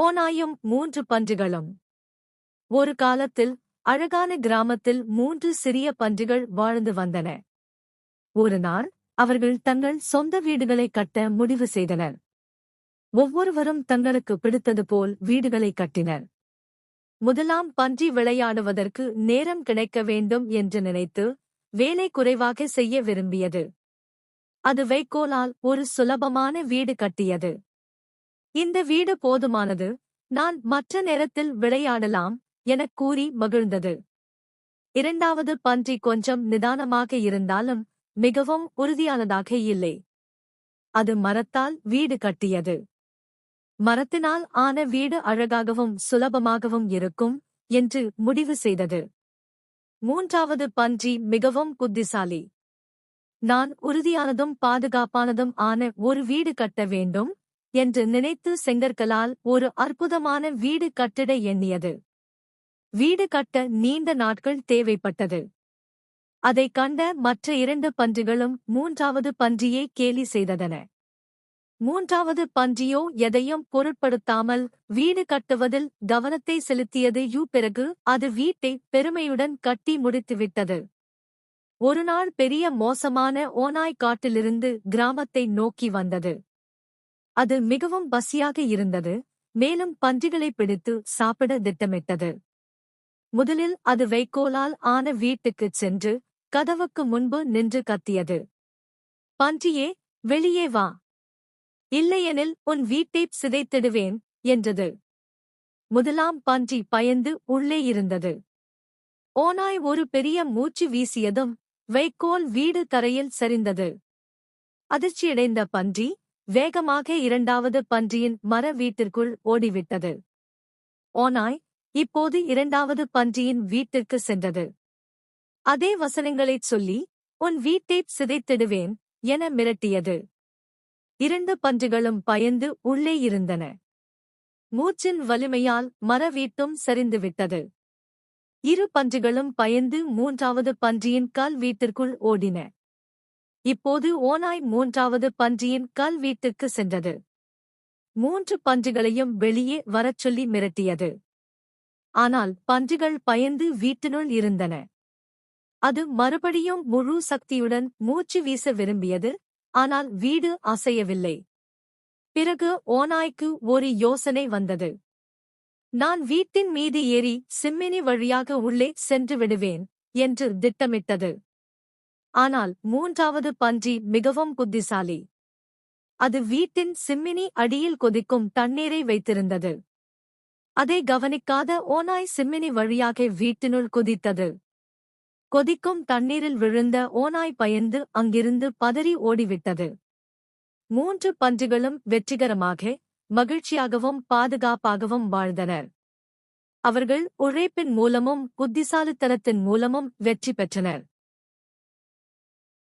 ஓநாயும் மூன்று பன்றிகளும். ஒரு காலத்தில் அழகான கிராமத்தில் மூன்று சிறிய பன்றிகள் வாழ்ந்து வந்தன. ஒரு நாள் அவர்கள் தங்கள் சொந்த வீடுகளை கட்ட முடிவு செய்தனர். ஒவ்வொருவரும் தங்களுக்கு பிடித்தது போல் வீடுகளை கட்டினர். முதலாம் பன்றி விளையாடுவதற்கு நேரம் கிடைக்க வேண்டும் என்று நினைத்து வேலை குறைவாக செய்ய விரும்பியது. அது வைக்கோலால் ஒரு சுலபமான வீடு கட்டியது. இந்த வீடு போதுமானது. நான் மற்ற நேரத்தில் விளையாடலாம் எனக் கூறி மகிழ்ந்தது. இரண்டாவது பன்றி கொஞ்சம் நிதானமாக இருந்தாலும் மிகவும் உறுதியானதாக இல்லை. அது மரத்தால் வீடு கட்டியது. மரத்தினால் ஆன வீடு அழகாகவும் சுலபமாகவும் இருக்கும் என்று முடிவு செய்தது. மூன்றாவது பன்றி மிகவும் புத்திசாலி. நான் உறுதியானதும் பாதுகாப்பானதும் ஆன ஒரு வீடு கட்ட வேண்டும் என்று நினைத்து செங்கற்களால் ஒரு அற்புதமான வீடு கட்டிட எண்ணியது. வீடு கட்ட நீண்ட நாட்கள் தேவைப்பட்டது. அதைக் கண்ட மற்ற இரண்டு பன்றிகளும் மூன்றாவது பன்றியை கேலி செய்ததன. மூன்றாவது பன்றியோ எதையும் பொருட்படுத்தாமல் வீடு கட்டுவதில் கவனத்தை செலுத்தியது யூ பிறகு அது வீட்டை பெருமையுடன் கட்டி முடித்துவிட்டது. ஒருநாள் பெரிய மோசமான ஓனாய் காட்டிலிருந்து கிராமத்தை நோக்கி வந்தது. அது மிகவும் பசியாக இருந்தது. மேலும் பன்றிகளை பிடித்து சாப்பிட திட்டமிட்டது. முதலில் அது வைக்கோலால் ஆன வீட்டுக்குச் சென்று கதவுக்கு முன்பு நின்று கத்தியது. பன்றியே வெளியே வா. இல்லையெனில் உன் வீட்டைப் சிதைத்திடுவேன் என்றது. முதலாம் பன்றி பயந்து உள்ளே இருந்தது. ஓநாய் ஒரு பெரிய மூச்சு வீசியதும் வைக்கோல் வீடு தரையில் சரிந்தது. அதிர்ச்சியடைந்த பன்றி வேகமாக இரண்டாவது பன்றியின் மர வீட்டிற்குள் ஓடிவிட்டது. ஓநாய் இப்போது இரண்டாவது பன்றியின் வீட்டிற்கு சென்றது. அதே வசனங்களைச் சொல்லி உன் வீட்டைப் சிதைத்திடுவேன் என மிரட்டியது. இரண்டு பன்றிகளும் பயந்து உள்ளே இருந்தன. மூச்சின் வலிமையால் மர வீட்டும் சரிந்துவிட்டது. இரு பன்றிகளும் பயந்து மூன்றாவது பன்றியின் கல் வீட்டிற்குள் ஓடின. இப்போது ஓநாய் மூன்றாவது பன்றியின் கல் வீட்டுக்கு சென்றது. மூன்று பன்றிகளையும் வெளியே வரச் சொல்லி மிரட்டியது. ஆனால் பன்றிகள் பயந்து வீட்டினுள் இருந்தன. அது மறுபடியும் முழு சக்தியுடன் மூச்சு வீச விரும்பியது ஆனால் வீடு அசையவில்லை. பிறகு ஓநாய்க்கு ஒரு யோசனை வந்தது. நான் வீட்டின் மீது ஏறி சிம்மினி வழியாக உள்ளே சென்று விடுவேன் என்று திட்டமிட்டது. ஆனால் மூன்றாவது பன்றி மிகவும் புத்திசாலி. அது வீட்டின் சிம்மினி அடியில் கொதிக்கும் தண்ணீரை வைத்திருந்தது. அதை கவனிக்காத ஓநாய் சிம்மினி வழியாக வீட்டினுள் குதித்தது. கொதிக்கும் தண்ணீரில் விழுந்த ஓநாய் பயந்து அங்கிருந்து பதறி ஓடிவிட்டது. மூன்று பன்றிகளும் வெற்றிகரமாக மகிழ்ச்சியாகவும் பாதுகாப்பாகவும் வாழ்ந்தனர். அவர்கள் உழைப்பின் மூலமும் புத்திசாலித்தனத்தின் மூலமும் வெற்றி பெற்றனர்.